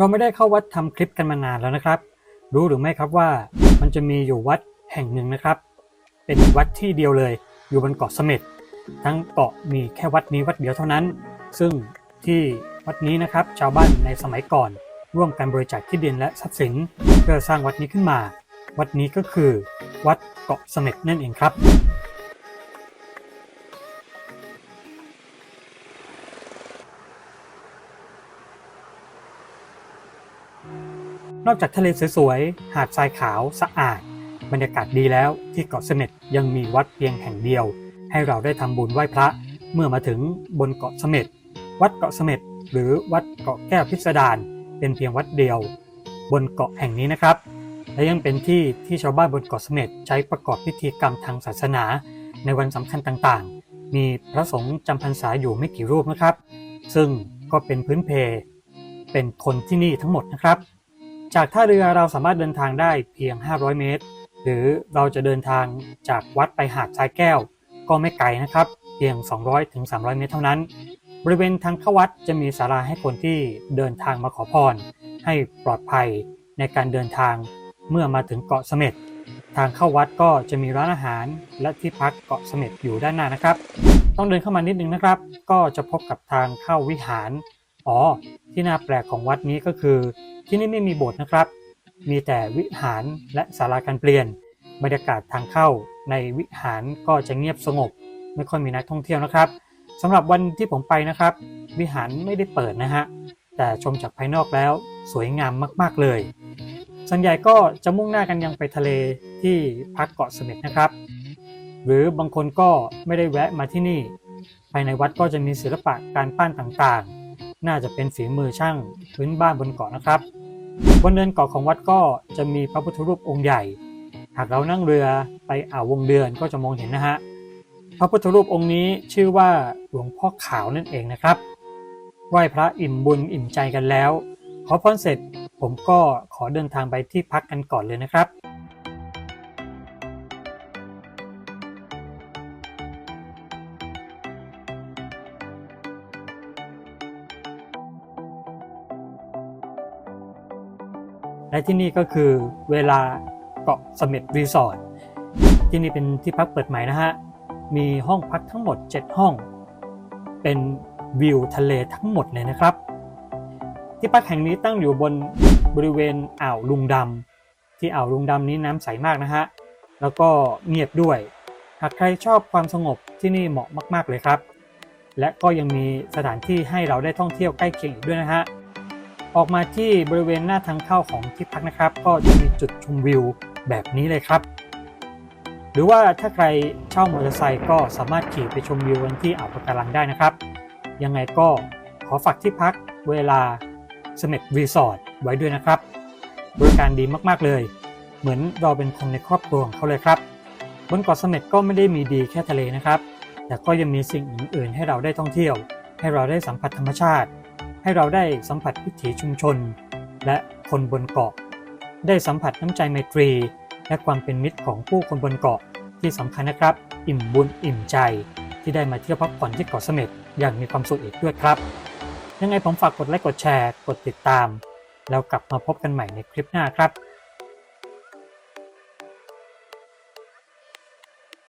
เราไม่ได้เข้าวัดทำคลิปกันมานานแล้วนะครับ รู้หรือไม่ครับว่ามันจะมีอยู่วัดแห่งหนึ่งนะครับ เป็นวัดที่เดียวเลยอยู่บนเกาะเสม็ดทั้งเกาะมีแค่วัดนี้วัดเดียวเท่านั้น ซึ่งที่วัดนี้นะครับชาวบ้านในสมัยก่อน ร่วมกันบริจาคที่ดินและทรัพย์สินเพื่อสร้างวัดนี้ขึ้นมา วัดนี้ก็คือ วัดเกาะเสม็ดนั่นเองครับ นอกจากทะเลสวยๆ หาดทรายขาวสะอาด บรรยากาศดีแล้วที่เกาะเสม็ดยังมีวัดเพียงแห่งเดียว ให้เราได้ทำบุญไหว้พระเมื่อมาถึงบนเกาะเสม็ดวัดเกาะเสม็ดหรือวัดเกาะแก้วพิสดารเป็นเพียงวัดเดียว บนเกาะแห่งนี้นะครับ และยังเป็นที่ที่ชาวบ้านบนเกาะเสม็ดใช้ประกอบพิธีกรรมทางศาสนา ในวันสำคัญต่างๆ มีพระสงฆ์จำพรรษาอยู่ไม่กี่รูปนะครับ ซึ่งก็เป็นพื้นเพ เป็นคนที่นี่ทั้งหมดนะครับ จากท่าเรือเราสามารถเดินทางได้เพียง 500 เมตร หรือเราจะเดินทางจากวัดไปหาดทรายแก้ว ก็ไม่ไกลนะครับ เพียง 200-300 เมตรเท่านั้น บริเวณทางเข้าวัดจะมีศาลาให้คนที่เดินทางมาขอพร ให้ปลอดภัยในการเดินทางเมื่อมาถึงเกาะเสม็ดทางเข้าวัดก็จะมีร้านอาหารและที่พักเกาะเสม็ดอยู่ด้านหน้านะครับ ต้องเดินเข้ามานิดนึงนะครับ ก็จะพบกับทางเข้าวิหาร อ๋อ ที่น่าแปลกของวัดนี้ก็คือ ที่นี่ไม่มีโบสถ์นะครับ มีแต่วิหารและศาลาการเปลี่ยน บรรยากาศทางเข้าในวิหารก็จะเงียบสงบ ไม่ค่อยมีนักท่องเที่ยวนะครับสำหรับวันที่ผมไปนะครับ วิหารไม่ได้เปิดนะฮะแต่ชมจากภายนอกแล้วสวยงามมาก ๆ เลย ส่วนใหญ่ก็จะมุ่งหน้ากันยังไปทะเลที่พักเกาะเสม็ดนะครับ หรือบางคนก็ไม่ได้แวะมาที่นี่ ภายในวัดก็จะมีศิลปะการปั้นต่างๆ น่าจะเป็นฝีมือช่างพื้นบ้านบนเกาะนะครับ บนเนินเกาะของวัดก็จะมีพระพุทธรูปองค์ใหญ่ หากเรานั่งเรือไปอ่าววงเดือนก็จะมองเห็นนะฮะ พระพุทธรูปองค์นี้ชื่อว่าหลวงพ่อขาวนั่นเองนะครับ ไหว้พระอิ่มบุญอิ่มใจกันแล้ว ขอพรเสร็จผมก็ขอเดินทางไปที่พักกันก่อนเลยนะครับ และที่นี่ก็คือเวลาเกาะเสม็ดรีสอร์ทที่นี่เป็นที่พักเปิดใหม่นะฮะ มีห้องพักทั้งหมด 7 ห้อง เป็นวิวทะเลทั้งหมดเลยนะครับ ที่พักแห่งนี้ตั้งอยู่บนบริเวณอ่าวลุงดำที่อ่าวลุงดำนี้น้ำใสมากนะฮะ แล้วก็เงียบด้วย หากใครชอบความสงบที่นี่เหมาะมาก ๆเลยครับ และก็ยังมีสถานที่ให้เราได้ท่องเที่ยวใกล้เคียงอีกด้วยนะฮะ ออกมาที่บริเวณหน้าทางเข้าของที่พักนะครับ ก็จะมีจุดชมวิวแบบนี้เลยครับ หรือว่าถ้าใครเช่ามอเตอร์ไซค์ก็สามารถขี่ไปชมวิวกันที่อ่าวปะการังได้นะครับ ยังไงก็ขอฝากที่พักเวลาเสม็ดรีสอร์ทไว้ด้วยนะครับ บริการดีมากๆเลย เหมือนเราเป็นคนในครอบครัวของเขาเลยครับ บนเกาะเสม็ดก็ไม่ได้มีดีแค่ทะเลนะครับ แต่ก็ยังมีสิ่งอื่นๆ ให้เราได้ท่องเที่ยว ให้เราได้สัมผัสธรรมชาติ ให้เราได้สัมผัสวิถีชุมชน และคนบนเกาะ ได้สัมผัสน้ำใจไมตรี และความเป็นมิตรของผู้คนบนเกาะที่สำคัญนะครับ อิ่มบุญอิ่มใจ ที่ได้มาเที่ยวพักผ่อนที่เกาะเสม็ดอย่างมีความสุขอีกด้วยครับ ยังไงผมฝากกดไลค์กดแชร์ กดติดตาม แล้วกลับมาพบกันใหม่ในคลิปหน้าครับ